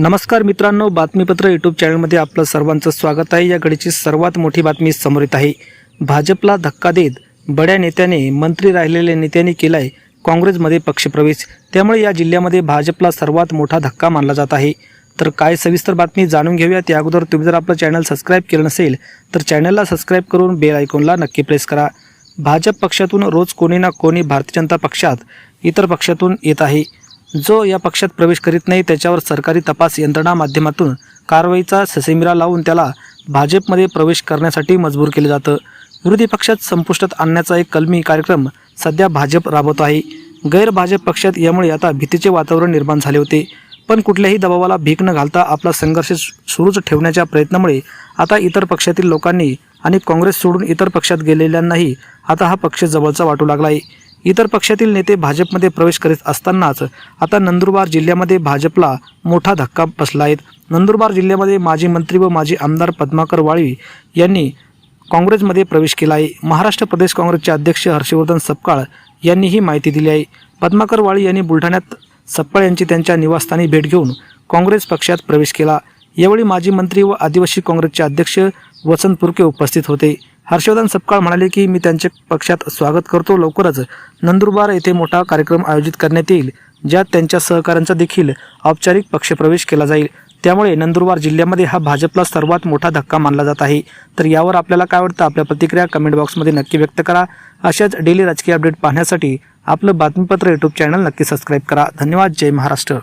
नमस्कार मित्रांनो बातमीपत्र यूट्यूब चॅनलमध्ये आपलं सर्वांचं स्वागत आहे. या घडीची सर्वात मोठी बातमी समोर येत आहे. भाजपला धक्का देत बड्या नेत्याने मंत्री राहिलेल्या नेत्यांनी केलाय काँग्रेसमध्ये पक्षप्रवेश. त्यामुळे या जिल्ह्यामध्ये भाजपला सर्वात मोठा धक्का मानला जात आहे. तर काय सविस्तर बातमी जाणून घेऊया त्या अगोदर तुम्ही जर आपलं चॅनल सबस्क्राईब केलं नसेल तर चॅनलला सबस्क्राईब करून बेल आयकॉनला नक्की प्रेस करा. भाजप पक्षातून रोज कोणी ना कोणी भारतीय जनता पक्षात इतर पक्षातून येत आहे. जो या पक्षात प्रवेश करीत नाही त्याच्यावर सरकारी तपास यंत्रणा माध्यमातून कारवाईचा ससेमिरा लावून त्याला भाजपमध्ये प्रवेश करण्यासाठी मजबूर केलं जातं. विरोधी पक्षात संपुष्टात आणण्याचा एक कलमी कार्यक्रम सध्या भाजप राबवत आहे. गैरभाजप पक्षात यामुळे आता भीतीचे वातावरण निर्माण झाले होते. पण कुठल्याही दबावाला भीक न घालता आपला संघर्ष सुरूच ठेवण्याच्या प्रयत्नामुळे आता इतर पक्षातील लोकांनी आणि काँग्रेस सोडून इतर पक्षात गेलेल्यांनाही आता हा पक्ष जवळचा वाटू लागला आहे. इतर पक्षातील नेते भाजपमध्ये प्रवेश करीत असतानाच आता नंदुरबार जिल्ह्यामध्ये भाजपला मोठा धक्का बसला आहे. नंदुरबार जिल्ह्यामध्ये माजी मंत्री व माजी आमदार पद्माकर वाळवी यांनी काँग्रेसमध्ये प्रवेश केला आहे. महाराष्ट्र प्रदेश काँग्रेसचे अध्यक्ष हर्षवर्धन सपकाळ यांनी ही माहिती दिली आहे. पद्माकर वाळी यांनी बुलढाण्यात सपकाळ यांची त्यांच्या निवासस्थानी भेट घेऊन काँग्रेस पक्षात प्रवेश केला. यावेळी माजी मंत्री व आदिवासी काँग्रेसचे अध्यक्ष वसंत पुरके उपस्थित होते. हर्षवर्धन सपकाळ म्हणाले की मी त्यांचे पक्षात स्वागत करतो. लवकरच नंदुरबार येथे मोठा कार्यक्रम आयोजित करण्यात येईल ज्यात त्यांच्या सहकाऱ्यांचा देखील औपचारिक पक्षप्रवेश केला जाईल. त्यामुळे नंदुरबार जिल्ह्यामध्ये हा भाजपला सर्वात मोठा धक्का मानला जात आहे. तर यावर आपल्याला काय वाटतं? आपल्या प्रतिक्रिया कमेंट बॉक्समध्ये नक्की व्यक्त करा. अशाच डेली राजकीय अपडेट पाहण्यासाठी आपलं बातमीपत्र यूट्यूब चॅनल नक्की सबस्क्राईब करा. धन्यवाद. जय महाराष्ट्र.